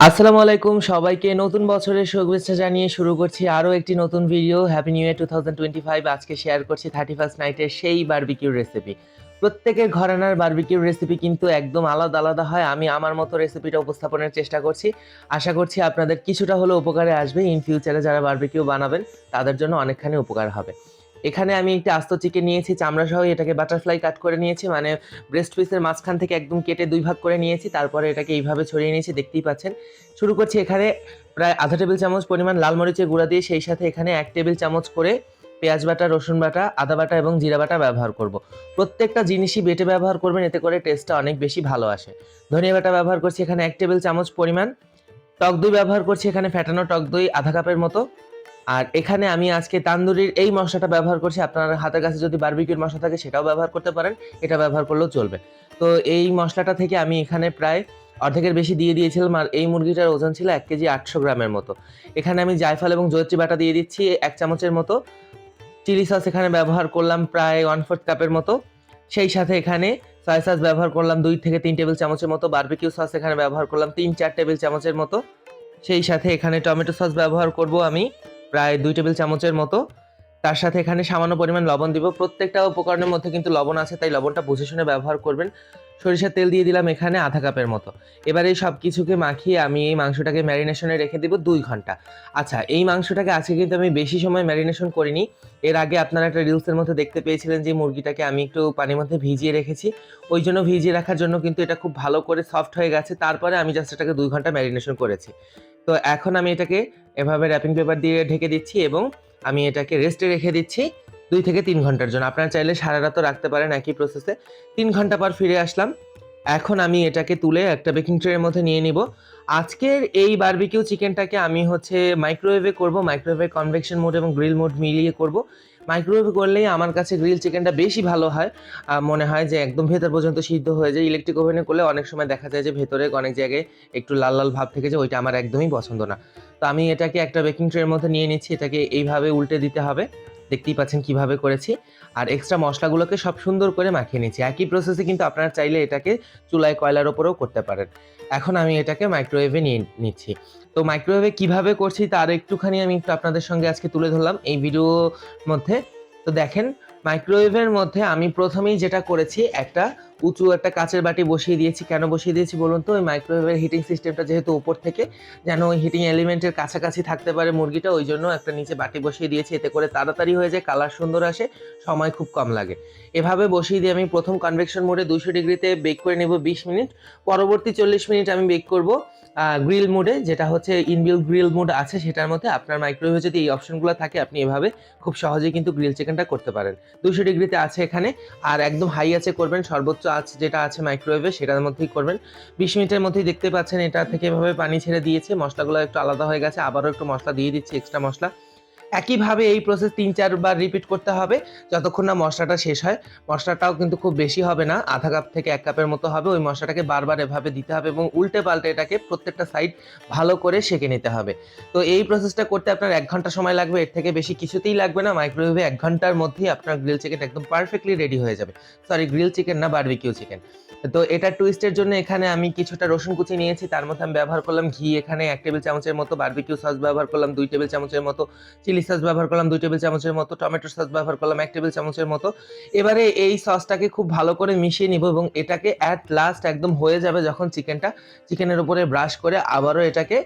আসসালামু আলাইকুম, সবাইকে নতুন বছরের শুভেচ্ছা জানিয়ে শুরু করছি আরও একটি নতুন video happy new year two thousand twenty five আজকে শেয়ার করছি থার্টি ফার্স্ট নাইটের সেই বারবিকিউর রেসিপি প্রত্যেকের ঘরানার বারবিকিউর রেসিপি কিন্তু একদম আলাদা আলাদা হয়। আমি আমার মতো রেসিপিটা উপস্থাপনের চেষ্টা করছি। আশা করছি আপনাদের কিছুটা হলেও উপকারে আসবে। ইন ফিউচারে যারা বারবিকিউ বানাবেন, তাদের জন্য অনেকখানি উপকার হবে। এখানে আমি একটি আস্ত চিকেন নিয়েছি, চামড়া সহ এটাকে বাটারফ্লাই কাট করে নিয়েছি মানে ব্রেস্ট পিসের মাঝখান থেকে একদম কেটে দুই ভাগ করে নিয়েছি, তারপরে এটাকে এইভাবে ছড়িয়ে নিয়েছি, দেখতেই পাচ্ছেন। শুরু করছি এখানে প্রায় আধা টেবিল চামচ পরিমাণ লাল মরিচের গুঁড়া দিয়ে সেই সাথে এখানে এক টেবিল চামচ করে পেঁয়াজ বাটা, রসুন বাটা, আদা বাটা এবং জিরা বাটা ব্যবহার করব। প্রত্যেকটা জিনিসই বেটে ব্যবহার করবেন, এতে করে টেস্টটা অনেক বেশি ভালো আসে। ধনিয়া বাটা ব্যবহার করছি এখানে এক টেবিল চামচ পরিমাণ, টক দই ব্যবহার করছি এখানে ফ্যাটানো টক দই আধা কাপের মতো। আর এখানে আমি আজকে তান্দুরির এই মশলাটা ব্যবহার করছি। আপনার হাতের কাছে যদি বারবিকিউর মশলা থাকে, সেটাও ব্যবহার করতে পারেন। এটা ব্যবহার করলেও চলবে। তো এই মশলাটা থেকে আমি এখানে প্রায় অর্ধেকের বেশি দিয়ে দিয়েছিলাম, আর এই মুরগিটার ওজন ছিল এক কেজি আটশো গ্রামের মতো। এখানে আমি জায়ফল এবং জয়ত্রী বাটা দিয়ে দিচ্ছি এক চামচের মতো। চিলি সস এখানে ব্যবহার করলাম প্রায় ওয়ান ফোর্থ কাপের মতো। সেই সাথে এখানে সয়া সস ব্যবহার করলাম দুই থেকে তিন টেবিল চামচের মতো। বারবিকিউ সস এখানে ব্যবহার করলাম তিন চার টেবিল চামচের মতো। সেই সাথে এখানে টমেটো সস ব্যবহার করব আমি। প্রায় দুই টেবিল চামচের মতো। তার সাথে এখানে সামান্য পরিমাণ লবণ দিব। প্রত্যেকটা উপকরণের মধ্যে কিন্তু লবণ আছে, তাই লবণটা বুঝে শুনে ব্যবহার করবেন। সরিষার তেল দিয়ে দিলাম এখানে আধা কাপের মতো। এবার এই সব কিছুকে মাখিয়ে আমি এই মাংসটাকে ম্যারিনেশনে রেখে দিব দুই ঘণ্টা। আচ্ছা এই মাংসটাকে আজকে কিন্তু আমি বেশি সময় ম্যারিনেশন করিনি। এর আগে আপনারা একটা রিলসের মধ্যে দেখতে পেয়েছিলেন যে মুরগিটাকে আমি একটু পানির মধ্যে ভিজিয়ে রেখেছি। ওই জন্য ভিজিয়ে রাখার জন্য কিন্তু এটা খুব ভালো করে সফট হয়ে গেছে। তারপরে আমি জাস্ট এটাকে দুই ঘণ্টা ম্যারিনেশন করেছি। তো এখন আমি এটাকে এভাবে র্যাপিং পেপার দিয়ে ঢেকে দিচ্ছি এবং আমি এটাকে রেস্টে রেখে দিচ্ছি দুই থেকে তিন ঘণ্টার জন্য। আপনারা চাইলে সারা রাতও রাখতে পারেন একই প্রসেসে তিন ঘণ্টা পর ফিরে আসলাম। এখন আমি এটাকে তুলে একটা বেকিং ট্রের মধ্যে নিয়ে নিব। আজকের এই বারবিকিউ চিকেনটাকে আমি হচ্ছে মাইক্রোওয়েভে করব মাইক্রোওয়েভে কনভেকশন মোড এবং গ্রিল মোড মিলিয়ে করব। মাইক্রোওয়েভে করলেই আমার কাছে গ্রিল চিকেনটা বেশি ভালো হয়। মনে হয় যে একদম ভেতর পর্যন্ত সিদ্ধ হয়ে যায়। ইলেকট্রিক ওভেনে করলে অনেক সময় দেখা যায় যে ভেতরে অনেক জায়গায় একটু লাল লাল ভাব থেকে যায়, ওইটা আমার একদমই পছন্দ না। তো আমি এটাকে একটা বেকিং ট্রের মধ্যে নিয়ে নিচ্ছি। এটাকে এইভাবে উল্টে দিতে হবে। দেখতেই পাচ্ছেন কীভাবে করেছি। আর এক্সট্রা মশলাগুলোকে সব সুন্দর করে মাখিয়ে নিয়েছি। একই প্রসেসে কিন্তু আপনারা চাইলে এটাকে চুলায় কয়লার ওপরেও করতে পারেন। এখন আমি এটাকে মাইক্রোওয়েভে নিয়ে নিচ্ছি। তো মাইক্রোওয়েভে কীভাবে করছি তার একটুখানি আমি একটু আপনাদের সঙ্গে আজকে তুলে ধরলাম এই ভিডিওর মধ্যে। তো দেখেন মাইক্রোওয়েভের মধ্যে আমি প্রথমেই যেটা করেছি একটা উঁচু একটা কাঁচের বাটি বসিয়ে দিয়েছি। কেন বসিয়ে দিয়েছি বলুন তো? ওই মাইক্রোওয়েভের হিটিং সিস্টেমটা যেহেতু উপর থেকে, যেন ওই হিটিং এলিমেন্টের কাছাকাছি থাকতে পারে মুরগিটা, ওই জন্য একটা নিচে বাটি বসিয়ে দিয়েছি। এতে করে তাড়াতাড়ি হয়ে যায় কালার সুন্দর আসে, সময় খুব কম লাগে। এভাবে বসিয়ে দিয়ে আমি প্রথম কনভেকশন মোডে দুশো ডিগ্রিতে বেক করে নেব বিশ মিনিট। পরবর্তী চল্লিশ মিনিট আমি বেক করব গ্রিল মোডে যেটা হচ্ছে ইনবিল গ্রিল মোড আছে, সেটার মধ্যে আপনার মাইক্রোওয়েভে যদি এই অপশনগুলো থাকে, আপনি এভাবে খুব সহজেই কিন্তু গ্রিল চিকেনটা করতে পারেন। দুশো ডিগ্রিতে আছে এখানে, আর একদম হাই আছে করবেন সর্বোচ্চ আঁচ যেটা আছে মাইক্রোওয়েভে সেটার মধ্যেই করবেন। বিশ মিনিটের মধ্যেই দেখতে পাচ্ছেন এটা থেকে এভাবে পানি ছেড়ে দিয়েছে। মশলাগুলো একটু আলাদা হয়ে গেছে, আবারও একটু মশলা দিয়ে দিচ্ছি এক্সট্রা মশলা। একইভাবে এই প্রসেস তিন, চারবার রিপিট করতে হবে। যতক্ষণ না মশলাটা শেষ হয়, মশলাটাও কিন্তু খুব বেশি হবে না। আধা কাপ থেকে এক কাপের মতো হবে। ওই মশলাটাকে বারবার এভাবে দিতে হবে এবং উল্টে পাল্টে এটাকে প্রত্যেকটা সাইড ভালো করে সেঁকে নিতে হবে। তো এই প্রসেসটা করতে আপনার এক ঘণ্টা সময় লাগবে। এর থেকে বেশি কিছুতেই লাগবে না। মাইক্রোওয়েভে এক ঘণ্টার মধ্যেই আপনার গ্রিল চিকেন একদম পারফেক্টলি রেডি হয়ে যাবে। সরি গ্রিল চিকেন না বারবিকিউ চিকেন তো এটা টুইস্টের জন্য এখানে আমি কিছুটা রসুন কুচি নিয়েছি। তার মধ্যে আমি ব্যবহার করলাম ঘি। এখানে এক টেবিল চামচের মতো বারবিকিউ সস ব্যবহার করলাম। দুই টেবিল চামচের মতো চিলি সস ব্যবহার করলাম দুই টেবিল চামচের মতো টমেটো সস ব্যবহার করলাম এক টেবিল চামচের মতো। এবারে এই সসটাকে খুব ভালো করে মিশিয়ে নিব এবং এটাকে অ্যাট লাস্ট একদম হয়ে যাবে যখন চিকেনটা চিকেনের উপরে ব্রাশ করে আবারও এটাকে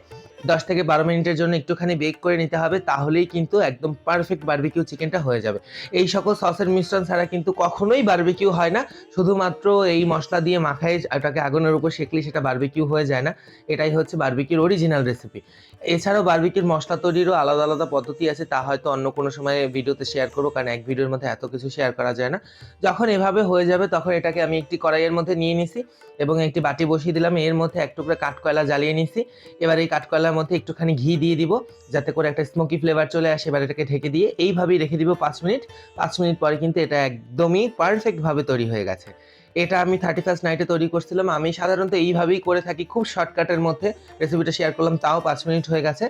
দশ থেকে বারো মিনিটের জন্য একটুখানি বেক করে নিতে হবে, তাহলেই কিন্তু একদম পারফেক্ট বারবিকিউ চিকেনটা হয়ে যাবে। এই সকল সসের মিশ্রণ ছাড়া কিন্তু কখনোই বারবিকিউ হয় না। শুধুমাত্র এই মশলা দিয়ে মাখায় এটাকে আগুনের উপর শেখলে সেটা বারবিকিউ হয়ে যায় না। এটাই হচ্ছে বারবিকিউর অরিজিনাল রেসিপি এছাড়াও বারবিকিউর মশলা তৈরিরও আলাদা আলাদা পদ্ধতি আছে, তা হয়তো অন্য কোনো সময় ভিডিওতে শেয়ার করব, কারণ এক ভিডিওর মধ্যে এত কিছু শেয়ার করা যায় না। যখন এভাবে হয়ে যাবে, তখন এটাকে আমি একটি কড়াইয়ের মধ্যে নিয়ে নিছি এবং একটি বাটি বসিয়ে দিলাম। এর মধ্যে এক টুকরো কাঠকয়লা জ্বালিয়ে নিছি। এবার এই কাঠকয়লার মধ্যে একটুখানি ঘি দিয়ে দিব, যাতে করে একটা স্মোকি ফ্লেভার চলে আসে, এবার এটাকে ঢেকে দিয়ে এইভাবেই রেখে দিব পাঁচ মিনিট। পাঁচ মিনিট পরে কিন্তু এটা একদমই পারফেক্টভাবে তৈরি হয়ে গেছে। এটা আমি থার্টি ফার্স্ট নাইটে তৈরি করছিলাম। আমি সাধারণত এইভাবেই করে থাকি, খুব শর্টকাটের মধ্যে। রেসিপিটা শেয়ার করলাম, তাও পাঁচ মিনিট হয়ে গেছে।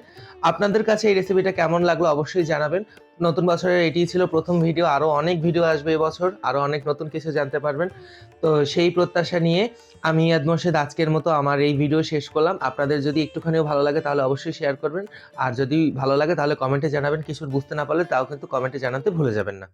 আপনাদের কাছে এই রেসিপিটা কেমন লাগল অবশ্যই জানাবেন। নতুন বছরের এটিই ছিল প্রথম ভিডিও আরও অনেক ভিডিও আসবে এবছর আরও অনেক নতুন কিছু জানতে পারবেন। তো সেই প্রত্যাশা নিয়ে আমি ইয়াদ আজকের মতো আমার এই ভিডিও শেষ করলাম। আপনাদের যদি একটুখানিও ভালো লাগে তাহলে অবশ্যই শেয়ার করবেন। আর যদি ভালো লাগে তাহলে কমেন্টে জানাবেন। কিছু বুঝতে না পারলে তাও কিন্তু কমেন্টে জানাতে ভুলে যাবেন না।